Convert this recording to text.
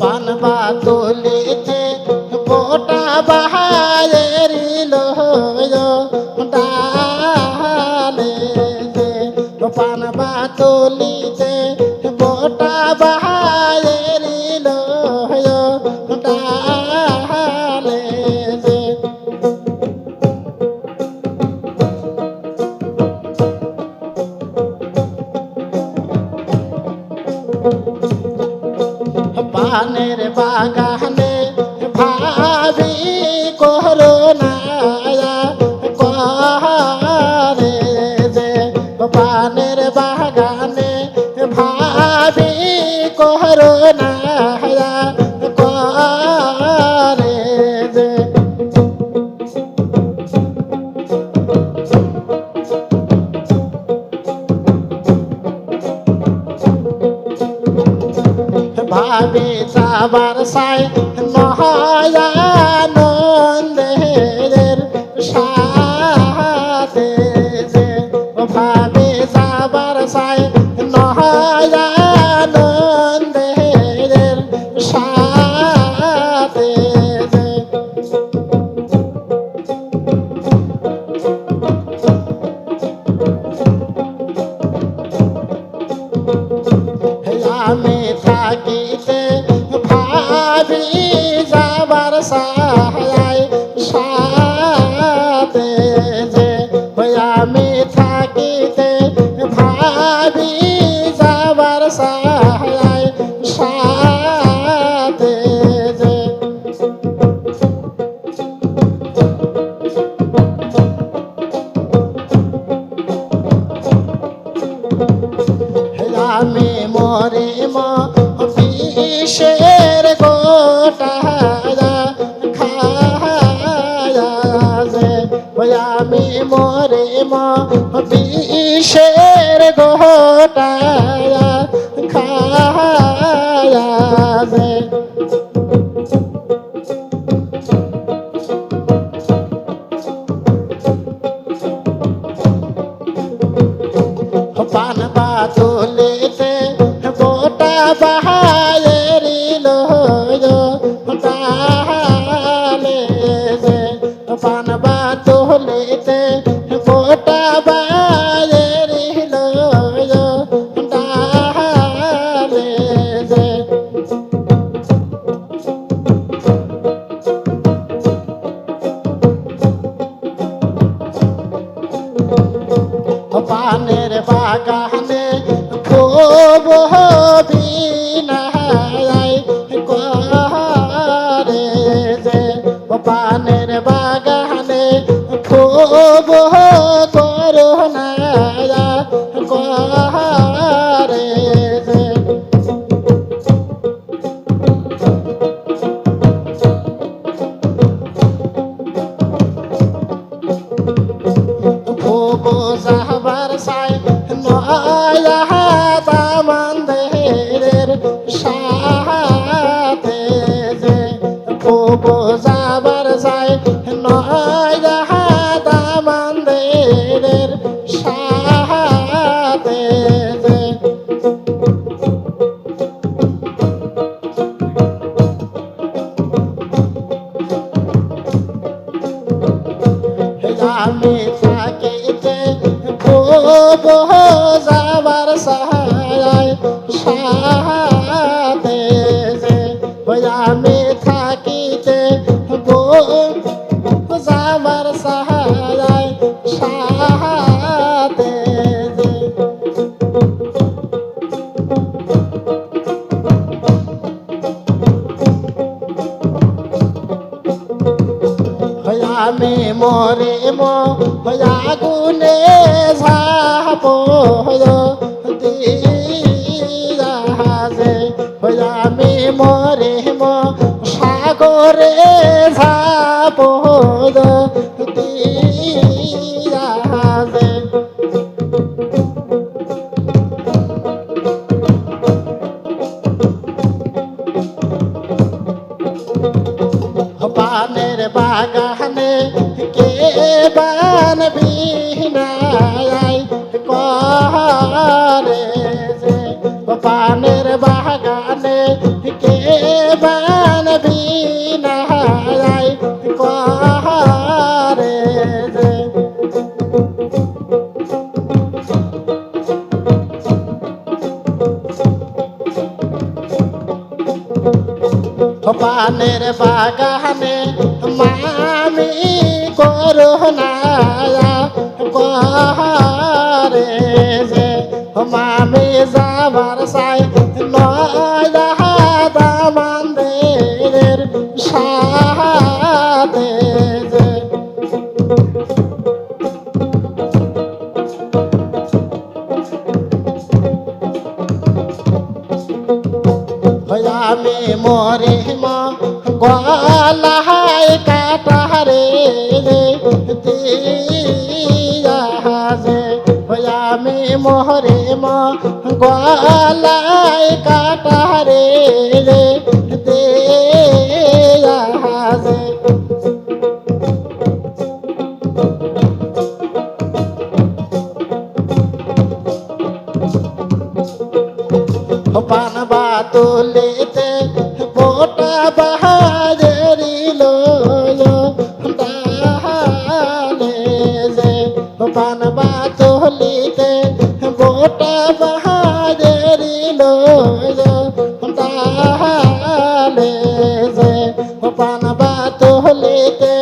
পান বা তোলে পানের বাগানে ভাবি করোনা কহারে যে পানের বাগানে ভাবি corona Bhave about a sight. আমি মরে মা বিষের গোটা আমি মরে মা বিষের গোটা খায়া পানের বাগানে খুব করুণা খুব যাহবার সাই নয় Amém. memo remo ya gune sa po yo বান বিনায় করে যে পানের বাগানে কে বান বিনায় করে যে পানের বাগানে মামি মামি যাবার সাই নয় দামানদের আমি মরে মা গলায় আমি মরে মা গলায় কাটারে দিয়া যে পান বাতুলিতে বোটা বাহারি যে পান বাতুলিতে পান বাতুলিতে